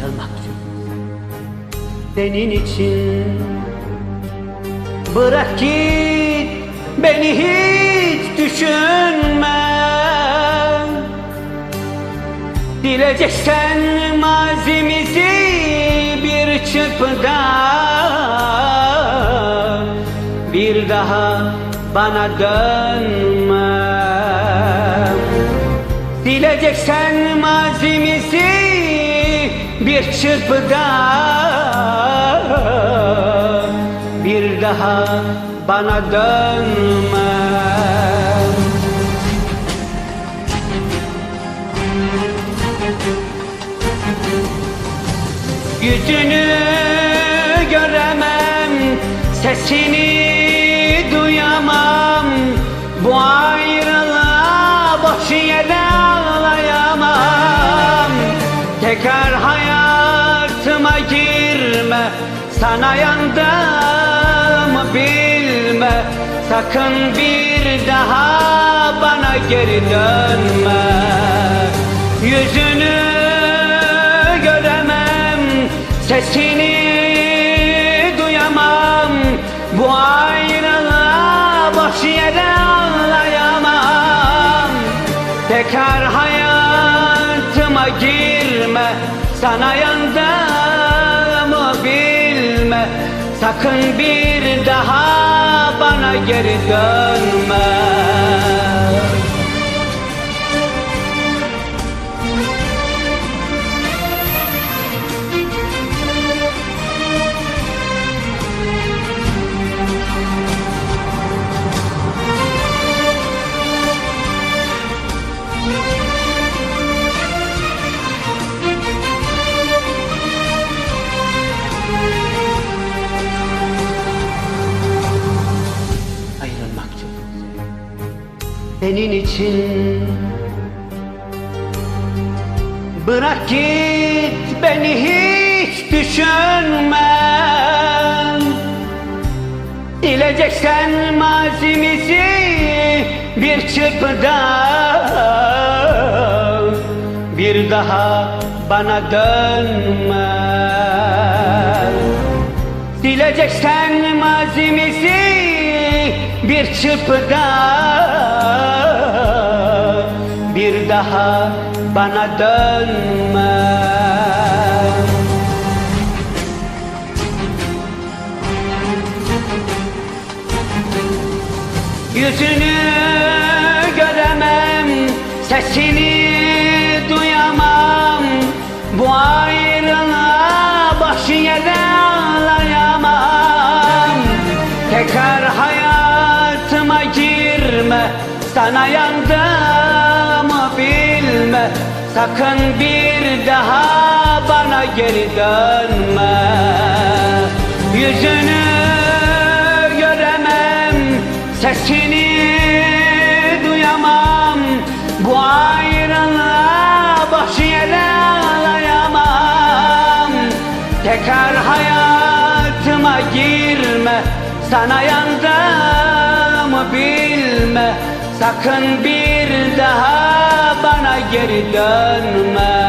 Yılmak yok senin için. Bırak git. Beni hiç düşünme. Bileceksen mazimizi bir çırpıda. Bir daha bana dön. Sileceksen mazimizi bir çırpıda. Bir daha bana dönme. Yüzünü göremem, sesini Tekrar hayatıma girme, sana yandım bilme. Sakın bir daha bana geri dönme. Yüzünü göremem. Sesini Sana yandığımı bilme. Sakın bir daha bana geri dönme Senin için. Bırak git beni hiç düşünme Sileceksen mazimizi bir çırpıda. Bir daha bana dönme. Sileceksen mazimizi bir çırpıda Bir daha bana dönme. Yüzünü göremem, sesini duyamam. Bu ayrılığa boş yere ağlayamam Tekrar hayatıma girme, sana yandığımı bilme. Sakın bir daha bana geri dönme. Yüzünü göremem Sesini duyamam. Bu ayrılığa boş yere ağlayamam. Tekrar hayatıma girme. Sana yandığımı bilme. Sakın bir daha bana geri dönme